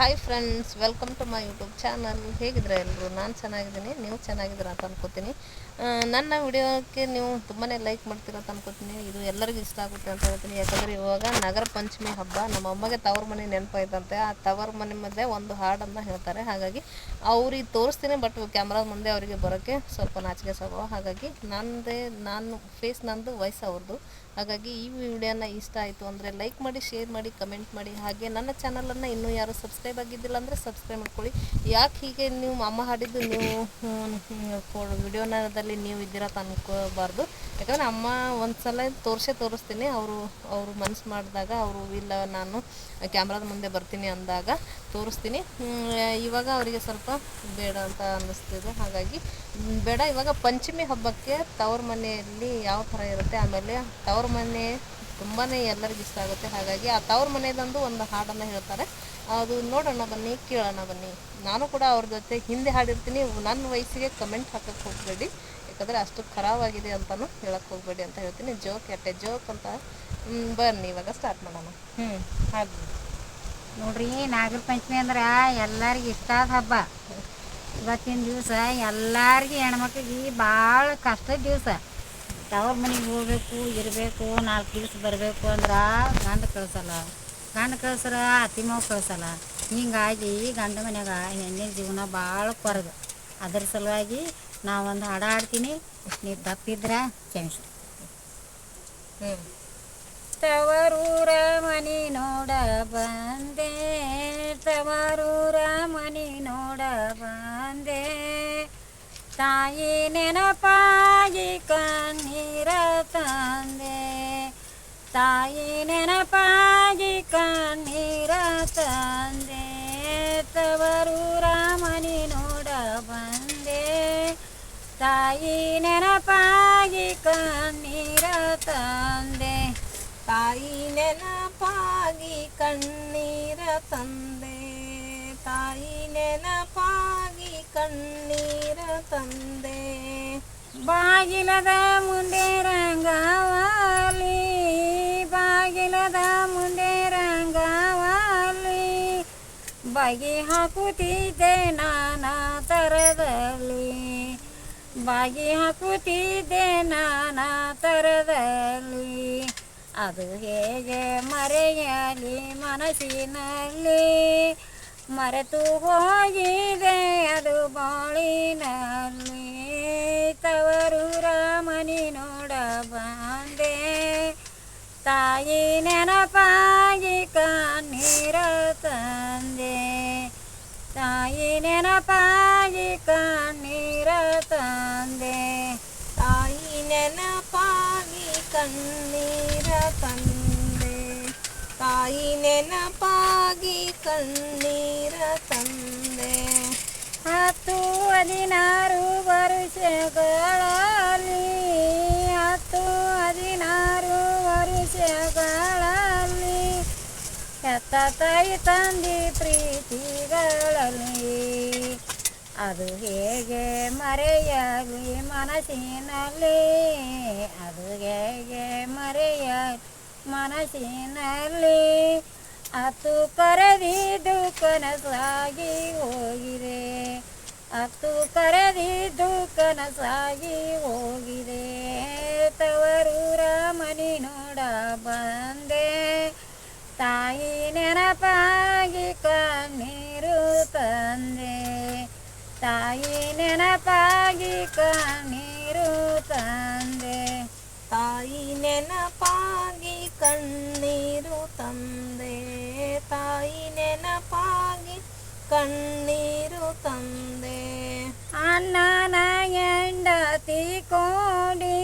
Hi friends welcome to my YouTube channel ಹೇಗಿದ್ರೆ ಎಲ್ಲರೂ ನಾನು ಚೆನ್ನಾಗಿದ್ದೀನಿ, ನೀವು ಚೆನ್ನಾಗಿದ್ದೀರ ಅಂತ ಅನ್ಕೋತೀನಿ. ನನ್ನ ವಿಡಿಯೋಕ್ಕೆ ನೀವು ತುಂಬಾ ಲೈಕ್ ಮಾಡ್ತೀರ ಅಂತ ಅನ್ಕೋತೀನಿ. ಇದು ಎಲ್ಲರಿಗೂ ಇಷ್ಟ ಆಗುತ್ತೆ ಅಂತ ಹೇಳ್ತೀನಿ. ಯಾಕಂದರೆ ಇವಾಗ ನಗರ ಪಂಚಮಿ ಹಬ್ಬ, ನಮ್ಮ ಅಮ್ಮಗೆ ತವ್ರ ಮನೆ ನೆನಪಾಯ್ತಂತೆ. ಆ ತವರ ಮನೆ ಮುಂದೆ ಒಂದು ಹಾಡನ್ನು ಹೇಳ್ತಾರೆ. ಹಾಗಾಗಿ ಅವ್ರಿಗೆ ತೋರಿಸ್ತೀನಿ ಬಟ್ ಕ್ಯಾಮ್ರಾ ಮುಂದೆ ಅವರಿಗೆ ಬರೋಕ್ಕೆ ಸ್ವಲ್ಪ ನಾಚಿಕೆ ಸ್ವಭಾವ ಹಾಗಾಗಿ ನಂದೇ, ನಾನು ಫೇಸ್ ನಂದು ವಯಸ್ಸು ಅವ್ರದ್ದು ಹಾಗಾಗಿ ಈ ವಿಡಿಯೋನ ಇಷ್ಟ ಆಯಿತು ಅಂದರೆ ಲೈಕ್ ಮಾಡಿ ಶೇರ್ ಮಾಡಿ ಕಮೆಂಟ್ ಮಾಡಿ. ಹಾಗೆ ನನ್ನ ಚಾನಲನ್ನು ಇನ್ನೂ ಯಾರು ಸಬ್ಸ್ಕ್ರೈಬ್ ಆಗಿದ್ದಿಲ್ಲ ಅಂದರೆ ಸಬ್ಸ್ಕ್ರೈಬ್ ಮಾಡ್ಕೊಳ್ಳಿ. ಯಾಕೆ ಹೀಗೆ ನೀವು ಅಮ್ಮ ಹಾಡಿದ್ದು ನೀವು ವಿಡಿಯೋನದಲ್ಲಿ ನೀವು ಇದ್ದೀರಾ ಅಂತ ಅನ್ಕೋಬಾರ್ದು. ಯಾಕಂದರೆ ಅಮ್ಮ ಒಂದು ಸಲ ತೋರಿಸೇ ತೋರಿಸ್ತೀನಿ. ಅವರು ಅವರು ಮನಸ್ಸು ಮಾಡಿದಾಗ ಅವರು, ಇಲ್ಲ ನಾನು ಕ್ಯಾಮ್ರಾದ ಮುಂದೆ ಬರ್ತೀನಿ ಅಂದಾಗ ತೋರಿಸ್ತೀನಿ. ಇವಾಗ ಅವರಿಗೆ ಸ್ವಲ್ಪ ಬೇಡ ಅಂತ ಅನ್ನಿಸ್ತಿದೆ. ಹಾಗಾಗಿ, ಬೇಡ, ಇವಾಗ ಪಂಚಮಿ ಹಬ್ಬಕ್ಕೆ ತವ್ರ ಮನೆಯಲ್ಲಿ ಯಾವ ಥರ ಇರುತ್ತೆ? ಆಮೇಲೆ ತವ್ರ ಮನೆ ತುಂಬಾ ಎಲ್ಲರಿಗೂ ಇಷ್ಟ ಆಗುತ್ತೆ. ಹಾಗಾಗಿ ಆ ತವ್ರ ಮನೆದೊಂದು ಒಂದು ಹಾಡನ್ನು ಹೇಳ್ತಾರೆ. ಅದು ನೋಡೋಣ ಬನ್ನಿ, ಕೇಳೋಣ ಬನ್ನಿ. ನಾನು ಕೂಡ ಅವ್ರ ಜೊತೆ ಹಿಂದೆ ಹಾಡಿರ್ತೀನಿ. ನನ್ನ ವಯಸ್ಸಿಗೆ ಕಮೆಂಟ್ ಹಾಕಕ್ಕೆ ಹೋಗಬೇಡಿ. ಯಾಕಂದರೆ ಅಷ್ಟು ಖರಾಬಾಗಿದೆ ಅಂತಲೂ ಹೇಳಕ್ಕೆ ಹೋಗಬೇಡಿ ಅಂತ ಹೇಳ್ತೀನಿ. ಜೋಕ್ ಎಟ್ಟೆ ಜೋಕ್ ಅಂತ? ಬನ್ನಿ, ಇವಾಗ ಸ್ಟಾರ್ಟ್ ಮಾಡೋಣ. ಹ್ಞೂ ಹಾಗೆ. ನೋಡ್ರಿ, ನಾಗರ ಪಂಚಮಿ ಅಂದ್ರೆ ಎಲ್ಲರಿಗೂ ಇಷ್ಟ ಆದ ಹಬ್ಬ. ಇವತ್ತಿನ ದಿವಸ ಎಲ್ಲರಿಗೂ ಹೆಣ್ಮಕ್ಳಿಗೆ ಭಾಳ ಕಷ್ಟದ ದಿವಸ. ತವ್ರ ಮನೆಗೆ ಹೋಗ್ಬೇಕು, ಇರಬೇಕು, ನಾಲ್ಕು ದಿವಸ ಬರಬೇಕು ಅಂದ್ರೆ ಗಂಡ ಕಳ್ಸಲ್ಲ. ಗಂಡ ಕಳ್ಸರ, ಅತ್ತಿ ಮಾವು ಕಳ್ಸಲ್ಲ. ಹಿಂಗಾಗಿ ಗಂಡ ಮನ್ಯಾಗ ಹೆಣ್ಣಿನ ಜೀವನ ಭಾಳ ಕೊರದು ಅದ್ರ ಸಲುವಾಗಿ ನಾವೊಂದು ಹಾಡು ಹಾಡ್ತೀನಿ. ನೀವು ತಪ್ಪಿದ್ರೆ ಕ್ಷಮಿಸಿ. ತವರೂರ ಮನಿ ನೋಡ ಬಂದೆ. ತವರೂರ ಮನಿ ನೋಡ ಬಂದೆ. ತಾಯಿ ನೆನಪಾಗಿ ಕಣ್ಣೀರ ತಂದೆ ತಾಯಿ ನೆನಪಾಗಿ ಕಣ್ಣೀರ ತಂದೆ ತವರೂರ ಮನಿ ನೋಡ ಬಂದೆ ತಾಯಿ ನೆನಪಾಗಿ ಕಣ್ಣೀರ ತಂದೆ ತಾಯಿ ನೆನಪಾಗಿ ಕಣ್ಣೀರ ತಂದೆ ತಾಯಿ ನೆನಪಾಗಿ ಕಣ್ಣೀರ ತಂದೆ ಬಾಗಿಲದ ಮುಂದೆ ರಂಗವಾಲಿ ಬಾಗಿಲದ ಮುಂದೆ ರಂಗವಾಲಿ ಬಗೆ ಹಾಕುತ್ತಿದ್ದೆ ನಾನಾ ಥರದಲ್ಲಿ ಬಾಗಿ ಹಾಕುತ್ತಿದ್ದೆ ನಾನಾ ಥರದಲ್ಲಿ ಅದು ಹೇಗೆ ಮರೆಯಲಿ ಮನಸ್ಸಿನಲ್ಲಿ, ಮರೆತು ಹೋಗಿದೆ ಅದು ಬಾಳಿನಲ್ಲಿ. ತವರೂರ ರಾಮನಿ ನೋಡ ಬಂದೆ ತಾಯಿ ನೆನಪಾಗಿ ಕಣ್ಣೀರ ತಂದೆ. ತಾಯಿ ನೆನಪಾಗಿ ಕಣ್ಣೀರ ತಂದೆ. ತಾಯಿ ನೆನಪಾಗಿ ಕಣ್ಣೀರ ತಂದೆ. ತಾಯಿ ನೆನಪಾಗಿ ಕಣ್ಣೀರ ಹತ್ತು ಹದಿನಾರು ವರುಷಗಳಲ್ಲಿ ಹತ್ತು ಹದಿನಾರು ವರುಷಗಳಲ್ಲಿ, ಎತ್ತ ತಾಯಿ ತಂದಿ ಪ್ರೀತಿಗಳಲ್ಲಿ. ಅದು ಹೇಗೆ ಮರೆಯಲಿ ಮನಸ್ಸಿನಲ್ಲಿ, ಅದು ಹೇಗೆ ಮರೆಯ ಮನಸ್ಸಿನಲ್ಲಿ. ಅತ್ತು ಕರೆದಿದ್ದು ಕನಸಾಗಿ ಹೋಗಿದೆ. ಅತ್ತು ಕರೆದಿದ್ದು ಕನಸಾಗಿ ಹೋಗಿದೆ. ತವರೂರ ಮನಿ ನೋಡ ಬಂದೆ. ತಾಯಿ ನೆನಪಾಗಿ ಕಣ್ಣೀರು ತಂದೆ. ತಾಯಿ ನೆನಪಾಗಿ ಕಣ್ಣೀರು ತಂದೆ. ತಾಯಿ ನೆನಪಾಗಿ ಕಣ್ಣೀರು ತಂದೆ. ತಾಯಿ ನೆನಪಾಗಿ ಕಣ್ಣೀರು ತಂದೆ. ಅಣ್ಣನ ಹೆಂಡತಿ ಕೋಡಿ,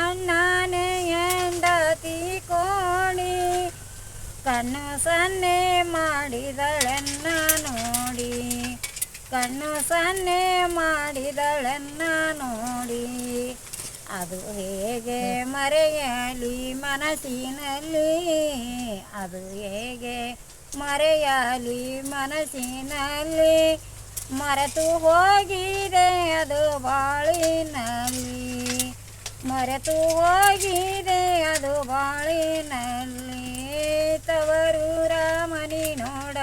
ಅಣ್ಣನ ಹೆಂಡತಿ ಕೋಡಿ. ಕಣ್ಣು ಸನ್ನೆ ಮಾಡಿದಳೆನ್ನ ನೋಡಿ ಕಣ್ಣು ಸನ್ನೆ ಮಾಡಿದಳೆನ್ನ ನೋಡಿ. ಅದು ಹೇಗೆ ಮರೆಯಲಿ ಮನಸ್ಸಿನಲ್ಲಿ, ಅದು ಹೇಗೆ ಮರೆಯಲಿ ಮನಸ್ಸಿನಲ್ಲಿ ಮರೆತು ಹೋಗಿದೆ ಅದು ಬಾಳಿನಲ್ಲಿ. ಮರೆತು ಹೋಗಿದೆ ಅದು ಬಾಳಿನಲ್ಲಿ. ತವರು ರಾಮನಿ ನೋಡ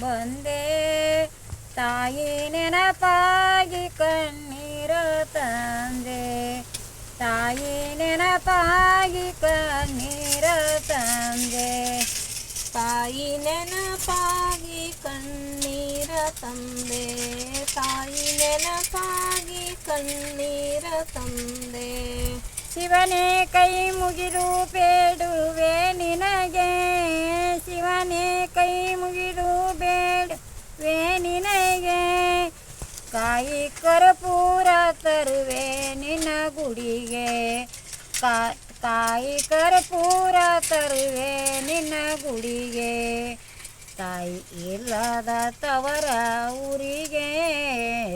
ಬಂದೆ. ತಾಯಿ ನೆನಪಾಗಿ ಕಣ್ಣೀರ ತಂದೆ. ತಾಯಿ ನೆನಪಾಗಿ ಕಣ್ಣೀರ ತಂದೆ. ತಾಯಿ ನೆನಪಾಗಿ ಕಣ್ಣೀರ ತಂದೆ. ತಾಯಿ ನೆನಪಾಗಿ ಕಣ್ಣೀರ ತಂದೆ. ಶಿವನೇ ಕೈ ಮುಗಿದು ಬೇಡುವೆ ನಿನಗೆ. ಶಿವನೇ ಕೈ ಮುಗಿದು ಬೇಡುವೆ ನಿನಗೆ. ಕಾಯಿ ಕರ್ಪೂರ ತರುವೆ ನಿನ್ನ ಗುಡಿಗೆ. ಕಾ ಕಾಯಿ ಕರ್ಪೂರ ತರುವೆ ನಿನ್ನ ಗುಡಿಗೆ. ತಾಯಿ ಇಲ್ಲದ ತವರ ಊರಿಗೆ.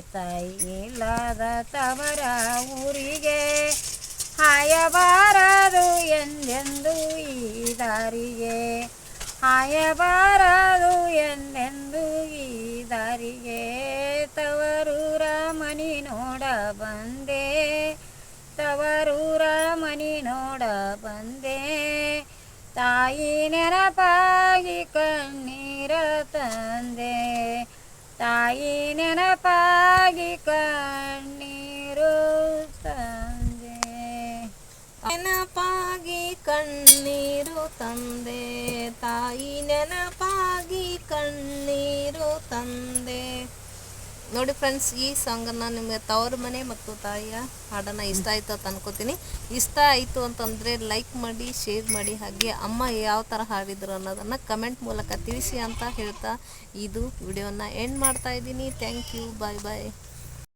ತಾಯಿ ಇಲ್ಲದ ತವರ ಊರಿಗೆ. ಹಾಯಬಾರದು ಎಂದೆಂದು ಈ ದಾರಿಗೆ. ಹಾಯಬಾರದು ಎಂದೆಂದು ತಾಯಿ ನೆನಪಾಗಿ ಕಣ್ಣೀರ ತಂದೆ. ತಾಯಿ ನೆನಪಾಗಿ ಕಣ್ಣೀರು ತಂದೆ. ನೆನಪಾಗಿ ಕಣ್ಣೀರು ತಂದೆ. ತಾಯಿ ನೆನಪಾಗಿ ಕಣ್ಣೀರು ತಂದೆ. ನೋಡಿ ಫ್ರೆಂಡ್ಸ್ ಈ ಸಾಂಗನ್ನು ನಿಮಗೆ ತವರು ಮನೆ ಮತ್ತು ತಾಯಿಯ ಹಾಡನ್ನು ಇಷ್ಟ ಆಯಿತು ಅಂತ ಅನ್ಕೋತೀನಿ. ಇಷ್ಟ ಆಯಿತು ಅಂತಂದರೆ ಲೈಕ್ ಮಾಡಿ ಶೇರ್ ಮಾಡಿ, ಹಾಗೆ ಅಮ್ಮ ಯಾವ ಥರ ಹಾಡಿದ್ರು ಅನ್ನೋದನ್ನು ಕಮೆಂಟ್ ಮೂಲಕ ತಿಳಿಸಿ ಅಂತ ಹೇಳ್ತಾ ಇದು ವಿಡಿಯೋನ ಎಂಡ್ ಮಾಡ್ತಾ ಇದ್ದೀನಿ. Thank you bye bye